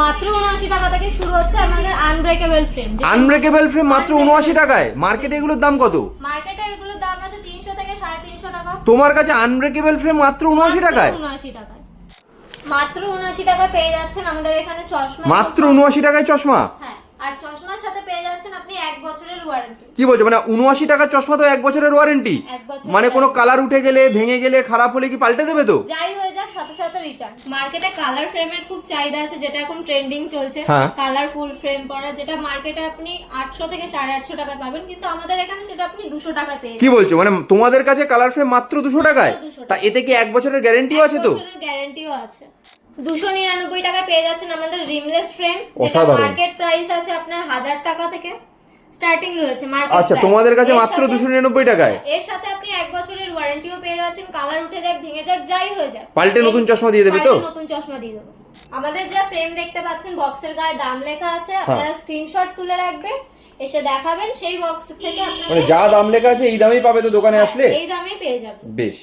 মাত্র উনআশি টাকা থেকে শুরু হচ্ছে আমাদের আনব্রেকেবল ফ্রেম আনব্রেকেবল ফ্রেম মাত্র উনআশি টাকায়। মার্কেটে এগুলোর দাম কত? মার্কেটে এগুলোর দাম আছে তিনশো থেকে সাড়ে তিনশো টাকা। তোমার কাছে আনব্রেকেবল ফ্রেম মাত্র উনআশি টাকায়? উনআশি টাকায়। মাত্র উনআশি টাকায় পেয়ে যাচ্ছেন আমাদের এখানে চশমা মাত্র উনআশি টাকায় চশমা? হ্যাঁ। আর চশমার সাথে পেয়ে যাচ্ছেন আপনি এক বছরের ওয়ারেন্টি কি বলছো? মানে উনআশি টাকার চশমা তো এক বছরের ওয়ারেন্টি এক বছর মানে কোনো কালার উঠে গেলে ভেঙে গেলে খারাপ হলে কি পাল্টে দেবে তো? যাই হয়ে যাক সাথে সাথে রিটার্ন মার্কেটে কালার ফ্রেমের খুব চাহিদা আছে যেটা এখন ট্রেন্ডিং চলছে। হ্যাঁ। কালারফুল ফ্রেম পরা যেটা মার্কেটে আপনি আটশো থেকে সাড়ে আটশো টাকায় পাবেন কিন্তু আমাদের এখানে সেটা আপনি দুশো টাকায় পেয়ে কি বলছো? মানে তোমাদের কাছে কালার ফ্রেম মাত্র দুশো টাকায়? মাত্র 200 তা এতে কি এক বছরের গ্যারেন্টিও আছে তো? গ্যারান্টিও আছে। দুশো নিরানব্বই টাকায় পেয়ে যাচ্ছেন আমাদের রিমলেস ফ্রেম যেটা মার্কেট প্রাইস আছে আপনার হাজার টাকা থেকে স্টার্টিং রয়েছে মার্কেট আচ্ছা তোমাদের কাছে মাত্র দুশো নিরানব্বই টাকায়? এর সাথে আপনি এক বছরের ওয়ারেন্টিও পেয়ে যাচ্ছেন কালার উঠে যাক ভেঙে যাক যাই হয়ে যাক। পাল্টে নতুন চশমা দিয়ে দেবে তো? নতুন চশমা দিয়ে দেবো। আমাদের যা ফ্রেম দেখতে পাচ্ছেন বক্সের গায়ে দাম লেখা আছে হ্যাঁ। আপনারা স্ক্রিনশট তুলে রাখবেন এসে দেখাবেন সেই বক্স থেকে আপনারা মানে যা দাম লেখা আছে এই দামেই পাবে তো দোকানে আসলে? এই দামেই পেয়ে যাবেন। বেশ।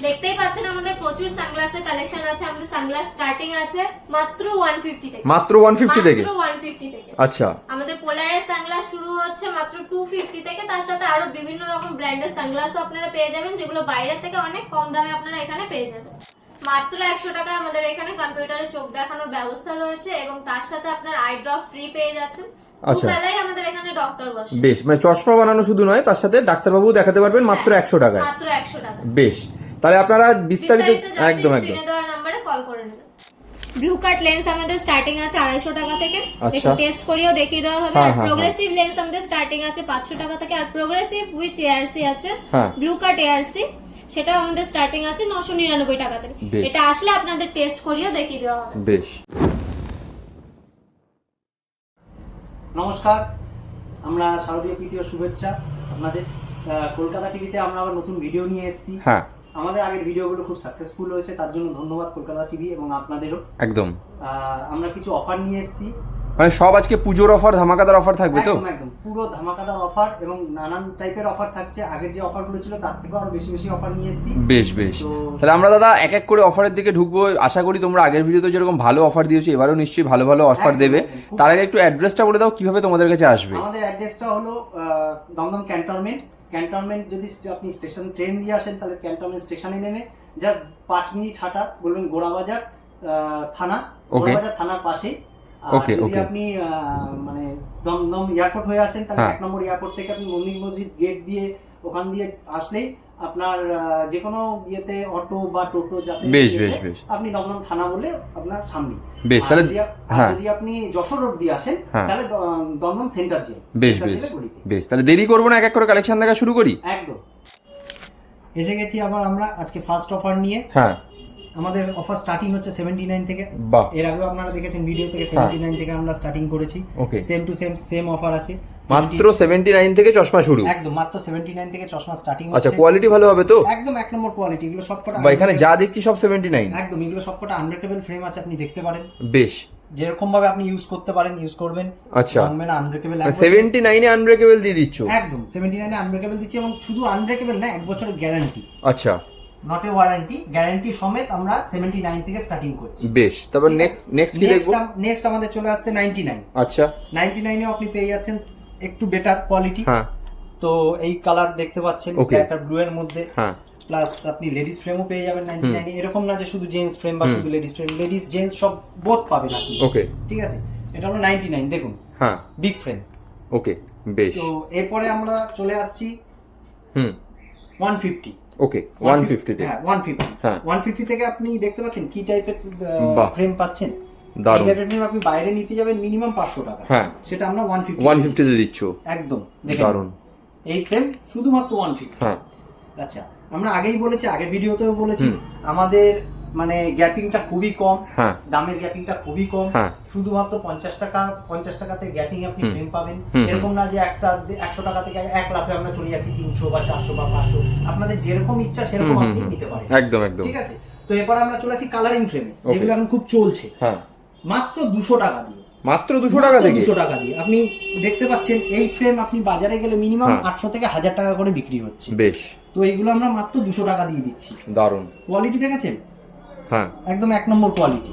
দেখতেই পাচ্ছেন আমাদের প্রচুর সানগ্লাসের কালেকশন আছে আমাদের সানগ্লাস স্টার্টিং আছে মাত্র 150 থেকে। মাত্র ওয়ান ফিফটি থেকে? মাত্র 150 থেকে। আচ্ছা। আমাদের পোলারের সানগ্লাস শুরু হচ্ছে মাত্র 250 থেকে তার সাথে আরও বিভিন্ন রকম ব্র্যান্ডের সানগ্লাসও আপনারা পেয়ে যাবেন যেগুলো বাইরের থেকে অনেক কম দামে আপনারা এখানে পেয়ে যাবেন। মাত্র একশো টাকায় আমাদের এখানে কম্পিউটারে চোখ দেখানোর ব্যবস্থা রয়েছে এবং তার সাথে আপনার আই ড্রপ ফ্রি পেয়ে যাচ্ছেন। আচ্ছা। আমাদের এখানে ডক্টর বসে। বেশ মানে চশমা বানানো শুধু নয় তার সাথে ডাক্তারবাবু দেখাতে পারবেন মাত্র একশো টাকায়। মাত্র একশো টাকা বেশ তাহলে আপনারা বিস্তারিত একদম একদম। স্ক্রিনে দেওয়া নাম্বারে কল করে নেবেন। ব্লু কাট লেন্স আমাদের স্টার্টিং আছে আড়াইশো টাকা থেকে। আচ্ছা। একটু টেস্ট করিয়েও দেখিয়ে দেওয়া হবে। হ্যাঁ, আর হ্যাঁ, প্রোগ্রেসিভ লেন্স আমাদের স্টার্টিং আছে পাঁচশো টাকা থেকে। আর প্রোগ্রেসিভ উইথ এআরসি আছে। হ্যাঁ। ব্লু কাট এআরসি সেটা আমাদের স্টার্টিং আছে নশো নিরানব্বই টাকা থেকে। এটা আসলে আপনাদের টেস্ট করিয়েও দেখিয়ে দেওয়া হবে। বেশ। নমস্কার। আমরা শারদীয় প্রীতি ও শুভেচ্ছা। আপনাদের আহ, কলকাতা টিভিতে আমরা আবার নতুন ভিডিও নিয়ে এসেছি। হ্যাঁ। আমাদের আগের ভিডিওগুলো খুব সাকসেসফুল হয়েছে তার জন্য ধন্যবাদ কলকাতা টিভি এবং আপনাদেরও। একদম। আমরা কিছু অফার নিয়ে এসেছি। মানে সব আজকে পুজোর অফার ধামাকাদার অফার থাকবে তো? একদম একদম। পুরো ধামাকাদার অফার এবং নানান টাইপের অফার থাকছে। আগের যে অফারগুলো ছিল তার থেকেও আরও বেশি বেশি অফার নিয়ে এসেছি। বেশ বেশ। তাহলে আমরা দাদা এক এক করে অফারের দিকে ঢুকবো। আশা করি তোমরা আগের ভিডিওতে যেরকম ভালো অফার দিয়েছ এবারও নিশ্চয়ই ভালো ভালো অফার দেবে। তার আগে একটু অ্যাড্রেসটা বলে দাও কীভাবে তোমাদের কাছে আসবে? আমাদের অ্যাড্রেসটা হলো দমদম ক্যান্টনমেন্ট ক্যান্টনমেন্ট যদি আপনি স্টেশন ট্রেন দিয়ে আসেন তাহলে ক্যান্টনমেন্ট স্টেশনে নেমে জাস্ট পাঁচ মিনিট হাঁটা বলবেন গোড়াবাজার থানা. গোড়াবাজার থানার পাশেই যদি আপনি মানে দমদম এয়ারপোর্ট হয়ে আসেন তাহলে হ্যাঁ। এক নম্বর এয়ারপোর্ট থেকে আপনি মন্দির মসজিদ গেট দিয়ে ওখান দিয়ে আসলেই আপনার যে কোনো ইয়েতে অটো বা টোটো যাতে বেশ, বেশ, বেশ। আপনি দমদম থানা বলে আপনার সামনে বেশ, তাহলে- যদি হ্যাঁ। যদি আপনি যশোর রোড দিয়ে আসেন হ্যাঁ। তাহলে দমদম সেন্টার যে বেশ বেশ বেশ তাহলে দেরি করব না এক এক করে কালেকশন দেখা শুরু করি একদম এসে গেছি আবার আমরা আজকে ফার্স্ট অফার নিয়ে হ্যাঁ আমাদের অফার স্টার্টিং হচ্ছে সেভেন্টি নাইন থেকে। বাহ। এর আগেও আপনারা দেখেছেন ভিডিও থেকে সেভেন্টি নাইন থেকে আমরা স্টার্টিং করেছি। Same to same same offer আছে। মাত্র সেভেন্টি নাইন থেকে চশমা শুরু? একদম মাত্র সেভেন্টি নাইন থেকে চশমা স্টার্টিং আচ্ছা কোয়ালিটি ভালো হবে তো? একদম এক নম্বর কোয়ালিটি এগুলো সবকটা বা এখানে যা দেখছি সব সেভেন্টি নাইন একদম এগুলো সবকটা আনব্রেকেবল ফ্রেম আছে আপনি দেখতে পারেন। বেশ। যেরকম ভাবে আপনি ইউজ করতে পারেন ইউজ করবেন। আচ্ছা। না আনব্রেকেবল সেভেন্টি নাইনে আনব্রেকেবল দিয়ে দিচ্ছ? একদম সেভেন্টি নাইনে আনব্রেকেবল দিচ্ছি এবং শুধু আনব্রেকেবল না এক বছরের গ্যারান্টি আচ্ছা। নট এ ওয়ারেন্টি গ্যারান্টি সমেত আমরা সেভেন্টি নাইন থেকে স্টার্টিং করছি। বেশ তারপর নেক্সট নেক্সট কি দেখব? নেক্সট আমাদের চলে আসছে নাইনটি নাইন আচ্ছা। নাইনটি নাইনে আপনি পেয়ে যাচ্ছেন একটু বেটার কোয়ালিটি হ্যাঁ। তো এই কালার দেখতে পাচ্ছেন. একটা ব্লু এর মধ্যে। হ্যাঁ। প্লাস আপনি লেডিস ফ্রেমও পেয়ে যাবেন নাইনটি নাইনে এরকম না যে শুধু জেন্টস ফ্রেম বা শুধু লেডিস ফ্রেম লেডিস জেন্টস সব বোধ পাবেন আপনি। ওকে ঠিক আছে? এটা হলো নাইনটি নাইন দেখুন। হ্যাঁ। বিগ ফ্রেম ওকে বেশ। তো এরপরে আমরা চলে আসছি হুম। ওয়ান ফিফটি ওকে ওয়ান ফিফটিতে হ্যাঁ ওয়ান ফিফটি হ্যাঁ। ওয়ান ফিফটি থেকে আপনি দেখতে পাচ্ছেন কি টাইপের। ফ্রেম পাচ্ছেন? এই টাইপের আপনি বাইরে নিতে যাবেন মিনিমাম পাঁচশো টাকা। হ্যাঁ। সেটা আমরা ওয়ান ফিফটি ওয়ান ফিফটিতে দিচ্ছ? একদম দেখেন দারুণ। এই ফ্রেম শুধুমাত্র ওয়ান ফিফটি হ্যাঁ। আচ্ছা আমরা আগেই বলেছি আগের ভিডিওতেও বলেছি আমাদের মানে গ্যাপিংটা খুবই কম হ্যাঁ। দামের গ্যাপিংটা খুবই কম হ্যাঁ। শুধুমাত্র পঞ্চাশ টাকা পঞ্চাশ টাকাতে গ্যাপিং আপনি ফ্রেম পাবেন। এরকম না যে একটা একশো টাকা থেকে এক লাখে আমরা চলে যাচ্ছি তিনশো বা চারশো বা পাঁচশো। আপনাদের যেরকম ইচ্ছা সেরকম আপনি নিতে পারেন। একদম একদম। ঠিক আছে? তো এরপর আমরা চলে আসি কালারিং ফ্রেমে যেগুলো এখন খুব চলছে। হ্যাঁ। মাত্র দুশো টাকা দিয়ে। মাত্র দুশো টাকা থেকে? দুশো টাকা দিয়ে। আপনি দেখতে পাচ্ছেন এই ফ্রেম আপনি বাজারে গেলে মিনিমাম। আটশো থেকে হাজার টাকা করে বিক্রি হচ্ছে। বেশ। তো এইগুলো আমরা মাত্র দুশো টাকা দিয়ে দিচ্ছি। দারুণ। কোয়ালিটি দেখেছেন? হ্যাঁ। একদম এক নম্বর কোয়ালিটি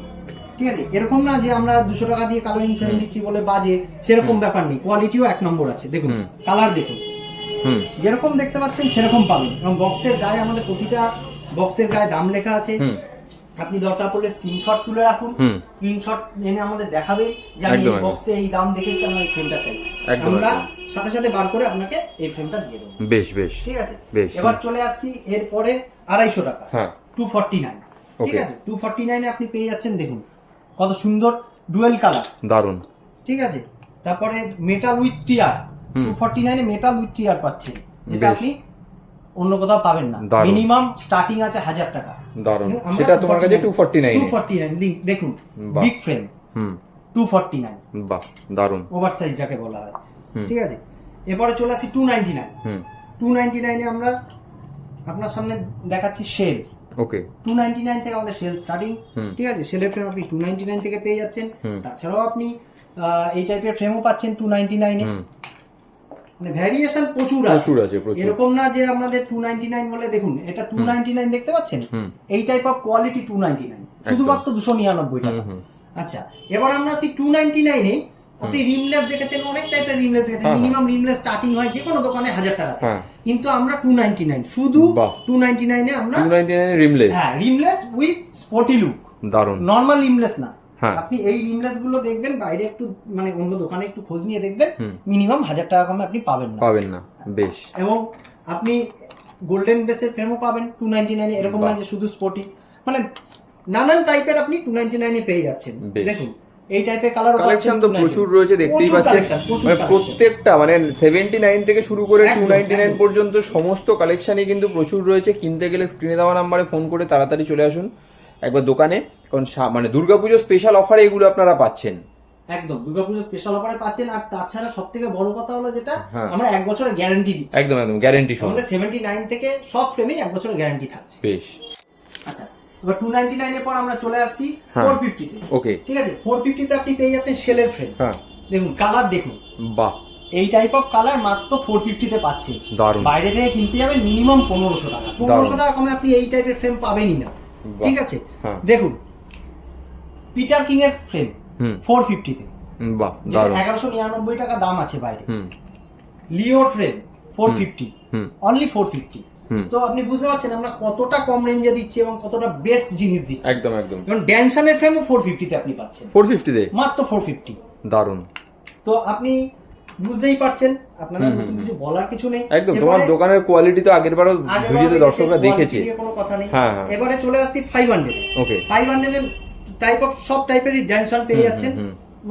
ঠিক আছে? এরকম না যে আমরা দুশো টাকা দিয়ে কালারিং ফ্রেম দিচ্ছি বলে বাজে সেরকম ব্যাপার নেই। কোয়ালিটিও এক নম্বর আছে। দেখুন কালার দেখুন। যেরকম দেখতে পাচ্ছেন সেরকম পাবেন। এবং বক্সের গায়ে আমাদের প্রতিটা বক্সের গায়ে দাম লেখা আছে। আপনি দরকার পড়লে স্ক্রিনশট তুলে রাখুন। স্ক্রিনশট এনে আমাদের দেখাবে যে আমি এই বক্সে এই দাম দেখেছি আমরা এই ফ্রেমটা চাই। আমরা সাথে সাথে বার করে আপনাকে এই ফ্রেমটা দিয়ে দেবো। বেশ বেশ। ঠিক আছে? বেশ। এবার চলে আসছি এরপরে আড়াইশো টাকা। হ্যাঁ। টু ফর্টি নাইন ঠিক আছে? টু ফর্টি নাইনে আপনি পেয়ে যাচ্ছেন দেখুন কত সুন্দর ডুয়েল কালার। দারুণ। ঠিক আছে? তারপরে metal with tier. Two forty নাইনে মেটাল উইথ টিয়ার পাচ্ছেন যেটা আপনি অন্য কোথাও পাবেন না। মিনিমাম স্টার্টিং আছে হাজার টাকা। দারুণ। সেটা তোমার কাছে two forty nine two forty nine দেখুন বিগ ফ্রেম হুম। টু ফর্টি নাইন বাহ দারুণ। ওভার সাইজ যাকে বলা হয়। ঠিক আছে? এরপরে চলে আসি টু নাইনটি নাইন হুম। টু নাইনটি নাইনে আমরা আপনার সামনে দেখাচ্ছি sale okay two ninety nine থেকে আমাদের সেল স্টার্টিং ঠিক আছে? সেলের ফ্রেম আপনি টু নাইনটি নাইন থেকে পেয়ে যাচ্ছেন। তাছাড়াও আপনি এই টাইপের ফ্রেমও পাচ্ছেন টু নাইনটি নাইনে মানে ভ্যারিয়েশন প্রচুর আছে। প্রচুর আছে এরকম না যে আমাদের টু নাইনটি নাইন বলে দেখুন এটা টু নাইনটি নাইন দেখতে পাচ্ছেন? এই type of quality two ninety nine শুধুমাত্র দুশো নিরানব্বই টাকা। আচ্ছা এবার আমরা আসি টু নাইনটি নাইনে আপনি রিমলেস দেখেছেন অনেক টাইপের রিমলেস দেখেছেন। মিনিমাম রিমলেস স্টার্টিং হয় যে কোনো দোকানে হাজার টাকা। হ্যাঁ। কিন্তু আমরা টু নাইনটি নাইন শুধু। টু নাইনটি নাইনে আমরা টু নাইনটি নাইন রিমলেস হ্যাঁ রিমলেস উইথ স্পটি লুক দারুণ। নর্মাল রিমলেস না। হ্যাঁ। আপনি এই রিমলেসগুলো দেখবেন বাইরে একটু মানে অন্য দোকানে একটু খোঁজ নিয়ে দেখবেন মিনিমাম হাজার টাকা কমে আপনি পাবেন না। পাবেন না। বেশ। এবং আপনি গোল্ডেন বেসের ফ্রেমও পাবেন টু নাইনটি নাইনে এরকম না যে শুধু স্পটি মানে নানান টাইপের আপনি টু নাইনটি নাইনে পেয়ে যাচ্ছেন। দেখুন এই টাইপের কালার কালেকশন তো প্রচুর রয়েছে দেখতেই পাচ্ছেন। মানে প্রত্যেকটা মানে সেভেন্টি নাইন থেকে শুরু করে টু নাইনটি নাইন পর্যন্ত সমস্ত কালেকশনই কিন্তু প্রচুর রয়েছে। কিনতে গেলে স্ক্রিনে দেওয়া নাম্বারে ফোন করে তাড়াতাড়ি চলে আসুন একবার দোকানে। কারণ মানে দুর্গাপুজো স্পেশাল অফারে এগুলো আপনারা পাচ্ছেন। একদম দুর্গাপুজো স্পেশাল অফারে পাচ্ছেন। আর তাছাড়া সব থেকে বড় কথা হলো যেটা হ্যাঁ। আমরা এক বছরের গ্যারান্টি দিচ্ছি। একদম একদম গ্যারেন্টি সহ। আমাদের সেভেন্টি নাইন থেকে সব ফ্রেমেই এক বছরের গ্যারান্টি থাকছে। বেশ। আচ্ছা এবার টু নাইনটি নাইনের পর আমরা চলে আসছি। ফোর ফিফটিতে ওকে ঠিক আছে? ফোর ফিফটিতে আপনি পেয়ে যাচ্ছেন সেলের ফ্রেম হ্যাঁ। দেখুন কালার দেখুন। বাহ। এই টাইপ অফ কালার মাত্র ফোর ফিফটিতে পাচ্ছেন বাইরে থেকে কিনতে যাবেন মিনিমাম পনেরোশো টাকা। পনেরোশো টাকা কমে আপনি এই টাইপের ফ্রেম পাবেনই না। ঠিক আছে? হ্যাঁ। দেখুন পিটার কিং এর ফ্রেম ফোর ফিফটিতে এগারোশো নিরানব্বই টাকা দাম আছে বাইরে। লিওর frame four fifty only four fifty তো আপনি বুঝতে পারছেন আমরা কতটা কম রেঞ্জে দিচ্ছি এবং কতটা বেস্ট জিনিস দিচ্ছি। একদম একদম। এবং ড্যানসানের ফ্রেমও ফোর ফিফটিতে আপনি পাচ্ছেন। ফোর ফিফটিতে মাত্র ফোর ফিফটি দারুণ। তো আপনি বুঝতেই পারছেন আপনাদের কিছু বলার কিছু নেই। একদম তোমার দোকানের কোয়ালিটি তো আগের বারও ভিডিওতে দর্শকরা দেখেছে। কোনো কথা নেই। হ্যাঁ, হ্যাঁ। এবারে চলে আসছি ফাইভ হান্ড্রেড ওকে ফাইভ হান্ড্রেডের টাইপ অফ সব টাইপেরই ড্যান্সার পেয়ে যাচ্ছেন।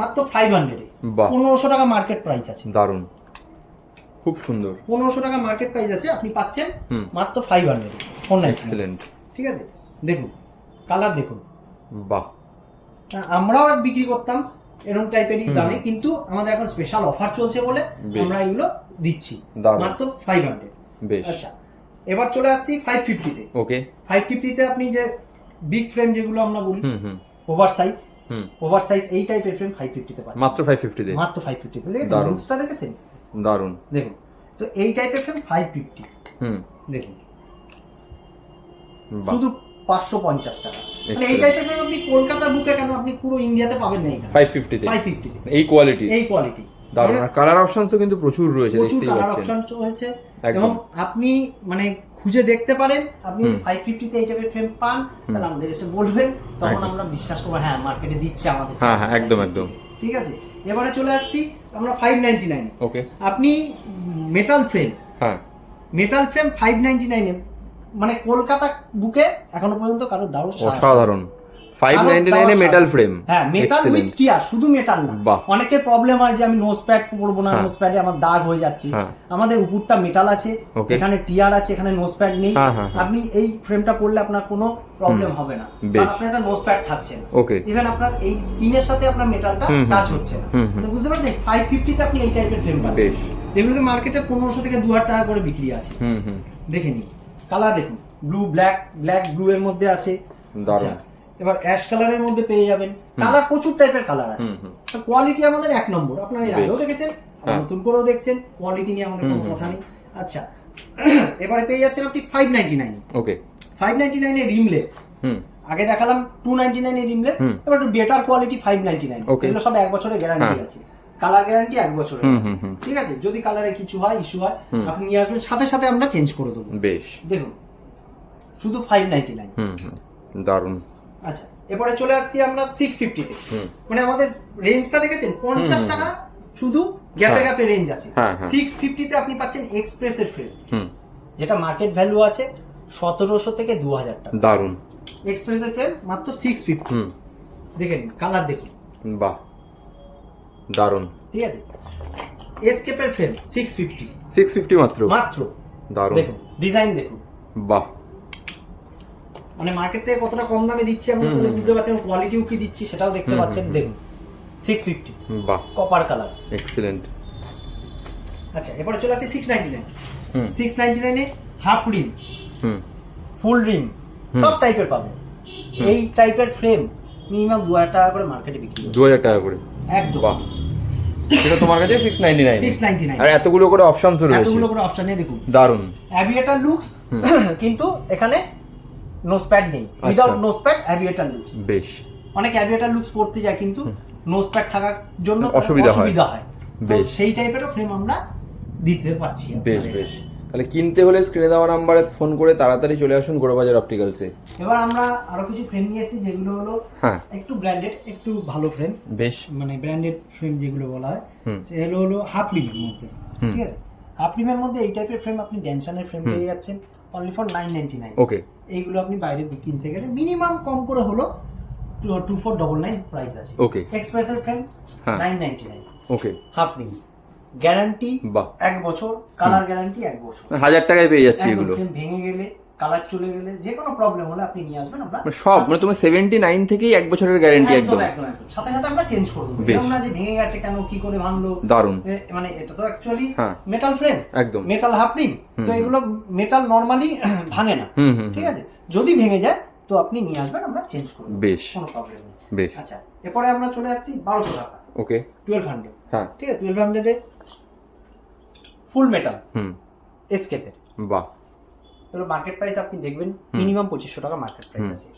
মাত্র ফাইভ হান্ড্রেডে পনেরোশো টাকা মার্কেট প্রাইস আছে। দারুণ। খুব সুন্দর। পনেরোশো টাকা মার্কেট প্রাইস আছে আপনি পাচ্ছেন মাত্র ফাইভ হান্ড্রেডে ফোর এক্সেলেন্ট ঠিক আছে? দেখুন কালার দেখুন। বাহ। আমরাও এক বিক্রি করতাম এরকম টাইপেরই দামে কিন্তু আমাদের এখন স্পেশাল অফার চলছে বলে আমরা এগুলো দিচ্ছি। মাত্র ফাইভ হান্ড্রেড বেশ। আচ্ছা এবার চলে আসছি ফাইভ ফিফটিতে ওকে ফাইভ ফিফটিতে আপনি যে বিগ ফ্রেম যেগুলো আমরা বলি ওভার সাইজ ওভার সাইজ এই টাইপের ফ্রেম ফাইভ ফিফটিতে পাচ্ছেন। মাত্র ফাইভ ফিফটিতে মাত্র ফাইভ ফিফটিতে দেখেছেন লুকসটা দেখেছেন? দারুণ। দেখুন তো এই টাইপের ফ্রেম ফাইভ ফিফটি হুম। দেখুন। শুধু পাঁচশো পঞ্চাশ টাকা। মানে এই টাইপের ফ্রেম আপনি কলকাতার বুকে কেন আপনি পুরো ইন্ডিয়াতে পাবেন না এখানে ফাইভ ফিফটিতে ফাইভ ফিফটিতে এই কোয়ালিটি এই কোয়ালিটি দারুণ। আর কালার অপশনসও কিন্তু প্রচুর রয়েছে প্রচুর কালার পাচ্ছেন। অপশন রয়েছে। এবং আপনি মানে খুঁজে দেখতে পারেন আপনি। ফাইভ ফিফটিতে এই টাইপের ফ্রেম পান তাহলে আমাদের এসে বলবেন তখন আমরা বিশ্বাস করব হ্যাঁ মার্কেটে দিচ্ছে আমাদের। হ্যাঁ হ্যাঁ একদম একদম। ঠিক আছে? এবারে চলে আসছি আমরা ফাইভ নাইনটি নাইনে ওকে আপনি মেটাল ফ্রেম হ্যাঁ। মেটাল ফ্রেম ফাইভ নাইনটি নাইনে মানে কলকাতা বুকে এখনও পর্যন্ত কারও দারুণ অসাধারণ। মেটাল ফ্রেম হ্যাঁ মেটাল উইথ টিয়ার শুধু মেটাল না। অনেকের প্রবলেম হয় যে আমি নোজ প্যাড পরবো না। নোজ প্যাডে আমার দাগ হয়ে যাচ্ছে। হ্যাঁ। আমাদের উপরটা মেটাল আছে এখানে টিয়ার আছে এখানে নোজ প্যাড নেই। হ্যাঁ। আপনি এই ফ্রেমটা পরলে আপনার কোনো প্রবলেম হবে না। কারণ আপনার একটা নোজ প্যাড থাকছে না। ইভেন আপনার এই স্ক্রিনের সাথে আপনার মেটালটা। টাচ হচ্ছে না। মানে বুঝতে পারছেন? ফাইভ ফিফটিতে আপনি এই টাইপের ফ্রেম পাচ্ছেন। এগুলোতে মার্কেটে পনেরোশো থেকে দু হাজার টাকা করে বিক্রি আছে। দেখে নিন। কালার দেখুন। ব্লু ব্ল্যাক ব্ল্যাক ব্লু এর মধ্যে আছে। দারুণ। এবার অ্যাশ কালারের মধ্যে পেয়ে যাবেন। কালার প্রচুর টাইপের কালার আছে। কোয়ালিটি আমাদের এক নম্বর। আপনারা এর আগেও দেখেছেন হ্যাঁ। নতুন করেও দেখছেন। কোয়ালিটি নিয়ে আমাদের কোনো কথা নেই। আচ্ছা এবারে পেয়ে যাচ্ছেন আপনি five ninety nine okay five ninety নাইনে রিমলেস আগে দেখালাম টু নাইনটি নাইন রিমলেস এবার একটু better quality five ninety nine এগুলো সব এক বছরের গ্যারান্টি। আছে। কালার গ্যারান্টি এক বছরের। ঠিক আছে? যদি কালারে কিছু হয় ইস্যু হয় আপনি নিয়ে আসবেন। সাথে সাথে আমরা চেঞ্জ করে দেবো। বেশ। দেখুন শুধু ফাইভ নাইনটি নাইন দারুণ। আচ্ছা এরপরে চলে আসছি আমরা সিক্স ফিফটিতে মানে আমাদের রেঞ্জটা দেখেছেন? পঞ্চাশ টাকা শুধু গ্যাপে হ্যাঁ। গ্যাপে রেঞ্জ আছে। হ্যাঁ, হ্যাঁ। সিক্স ফিফটিতে আপনি পাচ্ছেন এক্সপ্রেসের ফ্রেম যেটা মার্কেট ভ্যালু আছে সতেরোশো থেকে দু হাজার টাকা। দারুণ। এক্সপ্রেসের ফ্রেম মাত্র সিক্স ফিফটি হুম। দেখে নিন কালার দেখুন বাহ। দারুণ। ঠিক আছে? এসকেপের frame six fifty six fifty মাত্র? মাত্র। দারুণ। দেখুন ডিজাইন দেখুন। বাহ। মানে মার্কেট থেকে কতটা কম দামে দিচ্ছি হুম, তাহলে বুঝতে পারছেন কোয়ালিটিও কি দিচ্ছি সেটাও দেখতে পাচ্ছেন দেখুন। সিক্স ফিফটি বাহ। কপার কালার এক্সিলেন্ট আচ্ছা এরপরে চলে আসি six ninety nine six ninety নাইনে হাফ রিম হুম ফুল রিম সব টাইপের পাবেন। এই টাইপের ফ্রেম মিনিমাম দু হাজার টাকা করে মার্কেটে বিক্রি হয় দু হাজার টাকা করে? একদম। বাহ। সেটা তোমার কাছে six ninety nine six ninety nine আর এতগুলো করে অপশনস রয়েছে। এতগুলো করে অপশন নিয়ে দেখুন। দারুণ অ্যাভিয়েটার লুকস কিন্তু এখানে নোজ প্যাড নেই। Without nose pad aviator looks বেশ। অনেক অ্যাভিয়েটার লুকস পড়তে যায় কিন্তু নোজ প্যাড থাকার জন্য অসুবিধা হয়। বেশ। সেই টাইপেরও ফ্রেম আমরা দিতে পারছি বেশ বেশ। তাহলে কিনতে হলে স্ক্রিনে দেওয়া নাম্বারে ফোন করে তাড়াতাড়ি চলে আসুন গোড়াবাজার অপটিক্যালসে এবার আমরা আরও কিছু ফ্রেম নিয়ে এসেছি যেগুলো হলো হ্যাঁ। একটু ব্র্যান্ডেড একটু ভালো ফ্রেম বেশ। মানে ব্র্যান্ডেড ফ্রেম যেগুলো বলা হয়। সেগুলো হলো হাফ রিমের মধ্যে ঠিক আছে? হাফ রিমের মধ্যে এই টাইপের ফ্রেম আপনি ড্যানসানের ফ্রেম পেয়ে যাচ্ছেন only for nine ninety nine okay এইগুলো আপনি বাইরে কিনতে গেলে মিনিমাম কম করে হলো two four double nine price আছে। ওকে এক্সপ্রেসের frame. Nine ninety nine okay half নিন গ্যারান্টি বা এক বছর কালার গ্যারান্টি এক বছর। হাজার টাকায় পেয়ে যাচ্ছে এগুলো। ভেঙে গেলে কালার চলে গেলে যে কোনো প্রবলেম হলে আপনি নিয়ে আসবেন আমরা মানে সব মানে সেভেন্টি নাইন থেকেই এক বছরের গ্যারেন্টি একদম একদম। সাথে সাথে আমরা চেঞ্জ করে দেবো। এরকম না যে ভেঙে গেছে কেন কি করে ভাঙলো? দারুণ। এ, মানে এটা তো অ্যাকচুয়ালি। মেটাল ফ্রেম একদম। মেটাল হাফ রিম তো এগুলো মেটাল নর্মালি ভাঙে না। ঠিক আছে? যদি ভেঙে যায় তো আপনি নিয়ে আসবেন আমরা চেঞ্জ করে দেবো। বেশ। কোনো প্রবলেম নেই। বেশ। আচ্ছা এরপরে আমরা চলে আসছি বারোশো টাকা। ওকে টুয়েলভ হান্ড্রেড হ্যাঁ। ঠিক আছে? টুয়েলভ হান্ড্রেডে ফুল মেটাল হুম। এসকেপের বাহ। এগুলো মার্কেট প্রাইস আপনি দেখবেন মিনিমাম পঁচিশশো টাকা মার্কেট প্রাইস আছে।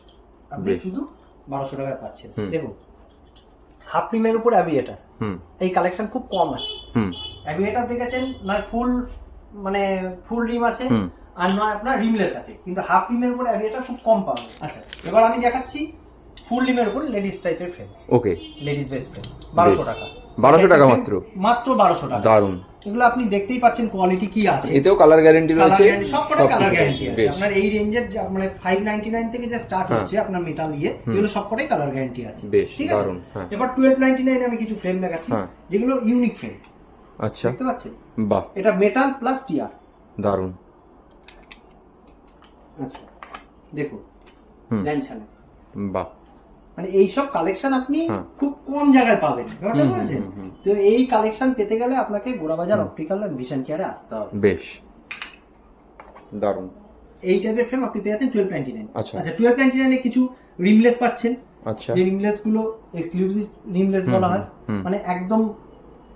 আপনি শুধু বারোশো টাকায় পাচ্ছেন। দেখুন হাফ রিমের উপর অ্যাভিয়েটার এই কালেকশন খুব কম আছে। অ্যাভিয়েটার দেখেছেন? নয় ফুল মানে ফুল রিম আছে। আর নয় আপনার রিমলেস আছে। কিন্তু হাফ রিমের উপর অ্যাভিয়েটার খুব কম যায়। আচ্ছা এবার আমি দেখাচ্ছি ফুল রিমের উপর লেডিস টাইপের frame okay ladies base frame বারোশো টাকা। 1200 টাকা মাত্র? মাত্র বারোশো টাকা। দারুণ। এগুলো আপনি দেখতেই পাচ্ছেন কোয়ালিটি কি আছে। এতেও কালার গ্যারেন্টি রয়েছে। গ্যারান্টি সব কটা কালার গ্যারান্টি আছে। আপনার এই রেঞ্জের মানে ফাইভ নাইনটি নাইন থেকে যে স্টার্ট হ্যাঁ। হচ্ছে আপনার মেটাল ইয়ে এগুলো সব কটাই কালার গ্যারান্টি আছে। বেশ, ঠিক আছে? হ্যাঁ। এবার টুয়েলভ নাইনটি নাইন আমি কিছু ফ্রেম দেখাচ্ছি হ্যাঁ। যেগুলো ইউনিক ফ্রেম আচ্ছা। দেখতে পাচ্ছেন? বাহ। এটা মেটাল প্লাস টিআর দারুণ। আচ্ছা দেখুন। বাহ। মানে এইসব কালেকশন আপনি হ্যাঁ। খুব কম জায়গায় পাবেন ব্যাপারটা বুঝেছেন। তো এই কালেকশন পেতে গেলে আপনাকে গোড়াবাজার অপটিক্যাল অ্যান্ড ভিশন কেয়ারে আসতে হবে। বেশ। দারুণ। এই টাইপের ফ্রেম আপনি পেয়ে যাচ্ছেন টুয়েলভ নাইনটি নাইন আচ্ছা। আচ্ছা টুয়েলভ নাইনটি নাইনে কিছু রিমলেস পাচ্ছেন। আচ্ছা। যে রিমলেসগুলো এক্সক্লুসিভ রিমলেস বলা হয় মানে একদম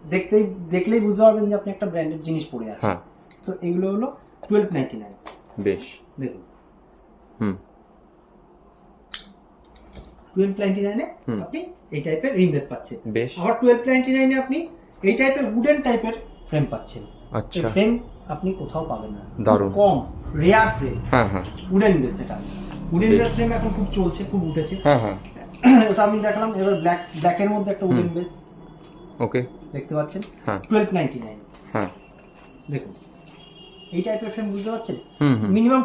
দেখতেই দেখলেই বুঝতে পারবেন যে আপনি একটা ব্র্যান্ডেড জিনিস পরে আছেন। হ্যাঁ। তো এগুলো হলো টুয়েলভ নাইনটি নাইন বেশ। দেখুন। হুম। টুয়েলভ নাইনটি নাইনে আপনি এই টাইপের রিমলেস পাচ্ছেন। বেশ। আবার টুয়েলভ নাইনটি নাইনে আপনি এই টাইপের উডেন টাইপের ফ্রেম পাচ্ছেন। আচ্ছা। ফ্রেম আপনি কোথাও পাবেন না। দারুণ। কম রেয়ার ফ্রেম হ্যাঁ হ্যাঁ। উডেন বেস এটা। উডেন। বেস ফ্রেম এখন খুব চলছে খুব উঠেছে। হ্যাঁ হ্যাঁ। ওটা আমি দেখালাম এবার ব্ল্যাক ব্ল্যাকের মধ্যে একটা উডেন বেস ওকে। দেখতে পাচ্ছেন? হ্যাঁ। টুয়েলভ নাইনটি নাইন হ্যাঁ। দেখুন। এই টাইপের ফ্রেম বুঝতে পারছেন? Minimum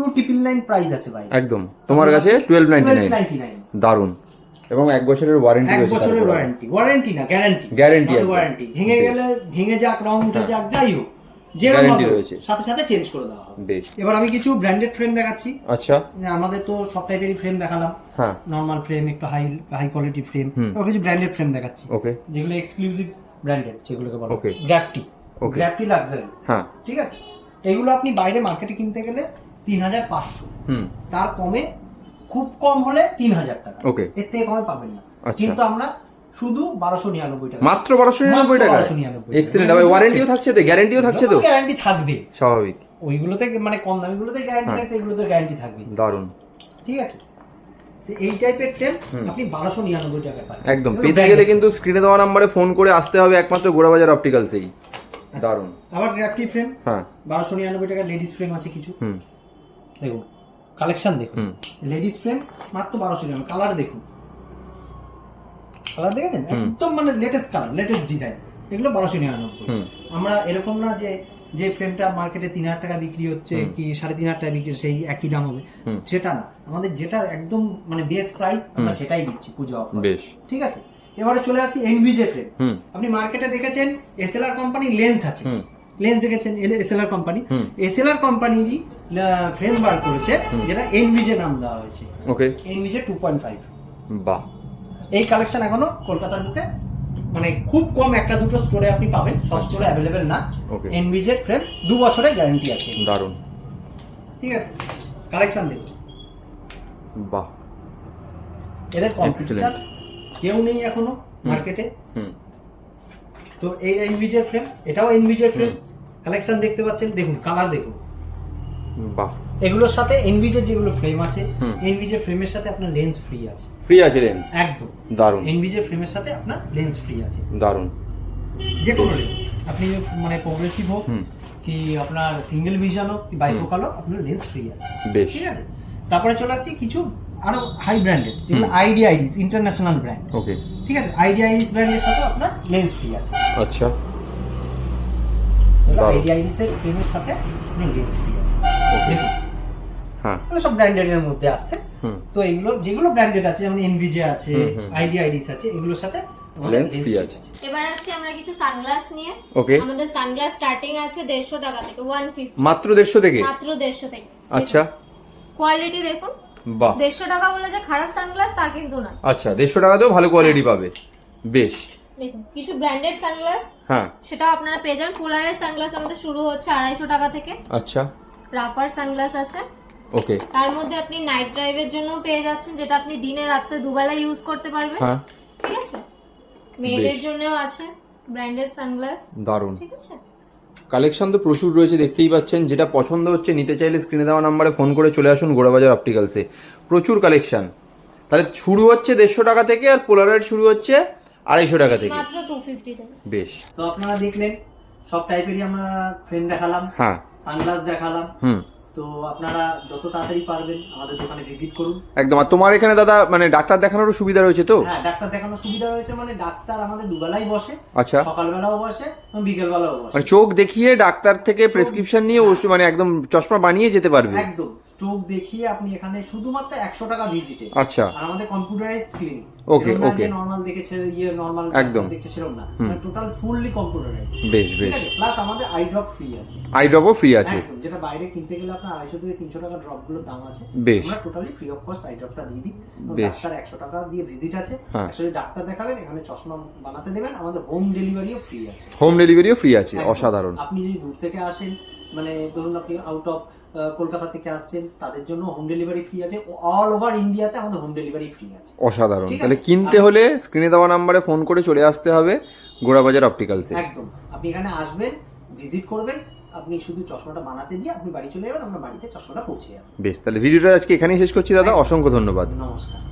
two triple nine price আছে ভাই। একদম। তোমার কাছে টুয়েলভ নাইনটি নাইন দারুণ। এবং এক বছরের ওয়ারেন্টি এক বছরের ওয়ারেন্টি ওয়ারেন্টি না গ্যারান্টি একদম। ওয়ারেন্টি ভেঙে গেলে ভেঙে যাক রং উঠে হ্যাঁ। যাক যাই হোক রয়েছে। সাথে সাথে চেঞ্জ করে দেওয়া হবে। বেশ। এবার আমি কিছু ব্র্যান্ডেড ফ্রেম দেখাচ্ছি। আচ্ছা। আমাদের তো সব টাইপেরই ফ্রেম দেখালাম। হ্যাঁ। নর্মাল ফ্রেম একটু হাই হাই কোয়ালিটি ফ্রেম। এবার কিছু ব্র্যান্ডেড ফ্রেম দেখাচ্ছি। ওকে যেগুলো এক্সক্লুসিভ ব্র্যান্ডেড যেগুলোকে বলা. গ্রাফটি Okay. গ্রাফটি লাক্সারি হ্যাঁ। ঠিক আছে? এগুলো আপনি বাইরে মার্কেটে কিনতে গেলে তিন হাজার পাঁচশো। হুম। তার কমে খুব কম হলে তিন হাজার টাকা। Okay. এর থেকে কমে পাবেন না। আচ্ছা। কিন্তু আমরা শুধু বারোশো নিরানব্বই টাকা। মাত্র বারোশো নিরানব্বই টাকা। 1299 এক্সিলেন্ট আবার ওয়ারেন্টিও থাকছে তো? গ্যারেন্টিও থাকছে তো? গ্যারান্টি থাকবে। স্বাভাবিক। ওইগুলোতে মানে কম দামিগুলোতে গ্যারান্টি। থাকছে এগুলোতে গ্যারান্টি থাকবে। দারুণ। ঠিক আছে? তো এই টাইপের ফ্রেম আপনি বারোশো নিরানব্বই টাকা পাবেন একদম। পেতে গেলে কিন্তু স্ক্রিনে দেওয়া নাম্বারে ফোন করে আসতে হবে একমাত্র গোড়াবাজার অপটিক্যালসেই দারুণ। আবার গ্রাফটি ফ্রেম হ্যাঁ। বারোশো নিরানব্বই টাকা লেডিস ফ্রেম আছে কিছু। হুম। দেখুন কালেকশন দেখুন। লেডিস ফ্রেম মাত্র বারোশো নিরানব্বই কালার দেখুন। কালার দেখেছেন? একদম মানে লেটেস্ট কালার লেটেস্ট ডিজাইন এগুলো বারোশো নিরানব্বই। আমরা এরকম না যে যে ফ্রেমটা মার্কেটে তিন হাজার টাকা বিক্রি হচ্ছে কি সাড়ে তিন হাজার টাকা বিক্রি সেই একই দাম হবে। সেটা না। আমাদের যেটা একদম মানে বেস্ট প্রাইস আমরা সেটাই দিচ্ছি পুজো অফার বেশ। ঠিক আছে? এবারে চলে আসছি এনভিজে ফ্রেম আপনি মার্কেটে দেখেছেন এসএলআর কোম্পানি লেন্স আছে। লেন্স দেখেছেন এসএলআর কোম্পানি। এসএলআর কোম্পানিরই ফ্রেম বার করেছে যেটা এনভিজে নাম দেওয়া হয়েছে। Okay NVJ two point five বাহ। এই কালেকশন এখনও কলকাতার বুকে মানে খুব কম একটা দুটো স্টোরে আপনি পাবেন সব স্টোরে অ্যাভেলেবেল না. এনভিজের ফ্রেম দু বছরের গ্যারান্টি আছে। দারুণ। ঠিক আছে? কালেকশন দেখুন। বাহ। এদের কম্পিউটার কেউ নেই এখনও মার্কেটে হুম। তো এই এনভিজের ফ্রেম এটাও এনভিজের ফ্রেম কালেকশন দেখতে পাচ্ছেন? দেখুন কালার দেখুন। বাহ। এগুলোর সাথে এনভিজের যেগুলো ফ্রেম আছে। এনভিজের ফ্রেমের সাথে আপনার লেন্স ফ্রি আছে। ফ্রি আছে লেন্স একদম। দারুণ। এনভিজের ফ্রেমের সাথে আপনার লেন্স ফ্রি আছে। দারুণ। যে কোনো লেন্স আপনি মানে প্রোগ্রেসিভ হোক কি আপনার সিঙ্গেল ভিশন হোক কি বাইফোকাল হোক আপনার লেন্স ফ্রি আছে। বেশ। ঠিক আছে? তারপরে চলে আসছি কিছু আরও হাই ব্র্যান্ডেড যেগুলো ID IDs international brand okay ঠিক আছে? আইডি আইডিস ব্র্যান্ডের সাথে আপনার লেন্স ফ্রি আছে। আচ্ছা। আইডি আইডিস এর ফ্রেমের সাথে লেন্স ফ্রি হ্যাঁ। এগুলো সব ব্র্যান্ডেড মধ্যে আসছে তো এগুলো যেগুলো ব্র্যান্ডেড আছে যেমন এনভিজে আছে। আইডি আইডিস আছে এগুলোর সাথে আমাদের Lens lens free free আছে। এবার আসছি আমরা কিছু সানগ্লাস নিয়ে। ওকে আমাদের সানগ্লাস স্টার্টিং আছে দেড়শো টাকা থেকে ওয়ান ফিফটি মাত্র দেড়শো থেকে? মাত্র দেড়শো থেকে। আচ্ছা। কোয়ালিটি দেখুন। বাহ। দেড়শো টাকা বলে যে খারাপ সানগ্লাস তা কিন্তু না। আচ্ছা দেড়শো টাকাতেও ভালো কোয়ালিটি পাবে। বেশ। দেখুন কিছু ব্র্যান্ডেড সানগ্লাস হ্যাঁ। সেটাও আপনারা পেয়ে যাবেন। পোলারের সানগ্লাস আমাদের শুরু হচ্ছে আড়াইশো টাকা থেকে। আচ্ছা। রাফার সানগ্লাস আছে। ওকে তার মধ্যে আপনি নাইট ড্রাইভের জন্য পেয়ে যাচ্ছেন যেটা আপনি দিনে রাত্রে দুবেলা ইউজ করতে পারবেন। হ্যাঁ। ঠিক আছে? মেয়েদের। জন্যও আছে ব্র্যান্ডেড সানগ্লাস দারুণ। ঠিক আছে? কালেকশন তো প্রচুর রয়েছে দেখতেই পাচ্ছেন। যেটা পছন্দ হচ্ছে নিতে চাইলে স্ক্রিনে দেওয়া নাম্বারে ফোন করে চলে আসুন গোড়াবাজার অপটিক্যালসে প্রচুর কালেকশন তাহলে শুরু হচ্ছে দেড়শো টাকা থেকে আর পোলারয়েড শুরু হচ্ছে আড়াইশো টাকা থেকে। মাত্র টু ফিফটি থেকে। বেশ। তো আপনারা দেখলেন সব টাইপেরই আমরা ফ্রেম দেখালাম হ্যাঁ। সানগ্লাস দেখালাম। হুম। তো আপনারা যত তাড়াতাড়ি পারবেন আমাদের দোকানে ভিজিট করুন। একদম আর তোমার এখানে দাদা মানে ডাক্তার দেখানোর সুবিধা রয়েছে তো? হ্যাঁ ডাক্তার দেখানোর সুবিধা রয়েছে মানে ডাক্তার আমাদের দুবেলাই বসে আচ্ছা। সকালবেলাও বসে এবং বিকেলবেলাও বসে। মানে চোখ দেখিয়ে ডাক্তার থেকে প্রেসক্রিপশন নিয়ে ওষুধ মানে একদম চশমা বানিয়ে যেতে পারবে। একদম। চোখ দেখিয়ে আপনি এখানে শুধুমাত্র একশো টাকা ভিজিটে আচ্ছা। আর আমাদের computerised clinic Okay, okay. Normal দেখে ছেড়ে ইয়ে নর্মাল একদম। দেখে না। টোটাল ফুললি কম্পিউটারাইজড বেশ বেশ। প্লাস আমাদের আই ড্রপ ফ্রি আছে। আই ড্রপও ফ্রি আছে। যেটা বাইরে কিনতে গেলে আপনার আড়াইশো থেকে তিনশো টাকা ড্রপগুলোর দাম আছে। বেশ। আমরা totally free of cost eye ড্রপটা দিয়ে দিই। ডাক্তার একশো টাকা দিয়ে ভিজিট আছে। অ্যাকচুয়ালি ডাক্তার দেখাবেন এখানে চশমা বানাতে দেবেন। আমাদের হোম ডেলিভারিও ফ্রি আছে। হোম ডেলিভারিও ফ্রি আছে অসাধারণ। আপনি যদি দূর থেকে আসেন মানে ধরুন আপনি আউট অফ কলকাতা থেকে আসছেন তাদের জন্য হোম ডেলিভারি ফ্রি আছে। অল ওভার ইন্ডিয়াতে আমাদের হোম ডেলিভারি ফ্রি আছে। অসাধারণ। তাহলে কিনতে হলে স্ক্রিনে দেওয়া নাম্বারে ফোন করে চলে আসতে হবে গোড়াবাজার অপটিক্যালসে একদম। আপনি এখানে আসবেন ভিজিট করবেন আপনি শুধু চশমাটা বানাতে দিয়ে আপনি বাড়ি চলে যাবেন আমরা বাড়িতে চশমাটা পৌঁছে যাবে। বেশ তাহলে ভিডিওটা আজকে এখানেই শেষ করছি দাদা। অসংখ্য ধন্যবাদ। নমস্কার।